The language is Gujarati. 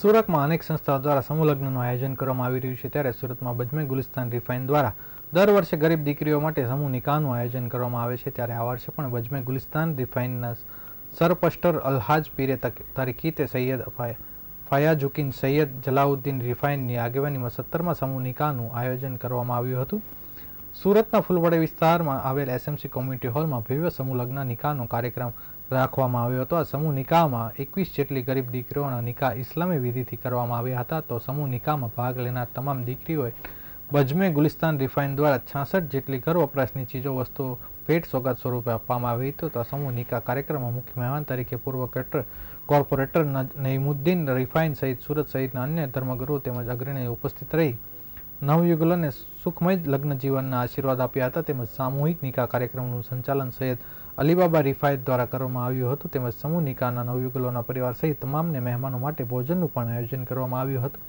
સુરતમાં અનેક સંસ્થાઓ દ્વારા સમૂહલગ્નનું આયોજન કરવામાં આવી રહ્યું છે. ત્યારે સુરતમાં બજમે ગુલિસ્તાન રિફાઇન દ્વારા દર વર્ષે ગરીબ દીકરીઓ માટે સમૂહ નિકાહનું આયોજન કરવામાં આવે છે. ત્યારે આ વર્ષે પણ બજમે ગુલિસ્તાન રિફાઇનના સરપસ્ટર અલ્હાજ પીરે તરીકીતે સૈયદ ફાયાઝુકીન સૈયદ જલાઉદ્દીન રિફાઇનની આગેવાનીમાં સત્તરમાં સમૂહ નિકાહનું આયોજન કરવામાં આવ્યું હતું. સુરતના ફૂલવડે વિસ્તારમાં આવેલ એસએમસી કોમ્યુનિટી હોલમાં ભવ્ય સમૂહ લગ્ન નિકાહનો કાર્યક્રમ રાખવામાં આવ્યો હતો. આ સમૂહ નિકાહમાં એકવીસ જેટલી ગરીબ દીકરીઓના નિકાહ ઇસ્લામી વિધિથી કરવામાં આવ્યા હતા. તો સમૂહ નિકાહમાં ભાગ લેનાર તમામ દીકરીઓએ બજમે ગુલિસ્તાન રિફાઇન દ્વારા છાસઠ જેટલી ઘર વપરાશની ચીજો, વસ્તુઓ, ભેટ સોગાદ સ્વરૂપે આપવામાં આવી હતી. તો સમૂહ નિકાહ કાર્યક્રમમાં મુખ્ય મહેમાન તરીકે પૂર્વ કેટર કોર્પોરેટર નઈમુદ્દીન રિફાઇન સહિત સુરત સહિતના અન્ય ધર્મગુરુઓ તેમજ અગ્રણીઓ ઉપસ્થિત રહી. નવયુગલોને સુખમય લગ્ન જીવનના આશીર્વાદ આપ્યા હતા. તેમજ સામૂહિક નિકાહ કાર્યક્રમનું સંચાલન સૈયદ અલીબાબા રિફાયત દ્વારા કરવામાં આવ્યું હતું. તેમજ સમૂહ નિકાહના નવયુગલોના પરિવાર સહિત તમામને મહેમાનો માટે ભોજનનું પણ આયોજન કરવામાં આવ્યું હતું.